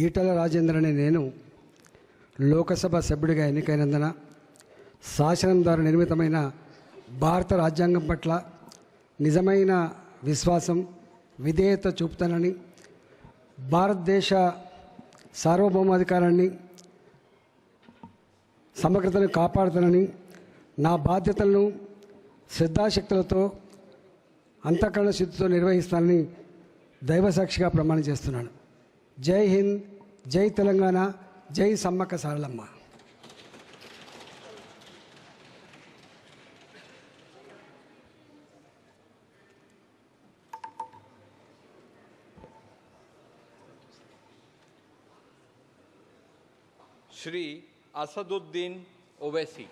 ఈటల రాజేంద్ర అనే నేను లోకసభ సభ్యుడిగా ఎన్నికైనందున శాసనం ద్వారా నిర్మితమైన భారత రాజ్యాంగం పట్ల నిజమైన విశ్వాసం విధేయత చూపుతానని భారతదేశ సార్వభౌమాధికారాన్ని సమగ్రతను కాపాడుతానని నా బాధ్యతలను శ్రద్ధాశక్తులతో అంతఃకరణ శుద్ధితో నిర్వహిస్తానని దైవసాక్షిగా ప్రమాణం చేస్తున్నాను. జై హింద్ జై తెలంగాణ జై సమ్మక్క సారలమ్మ श्री असदुद्दीन ओवैसी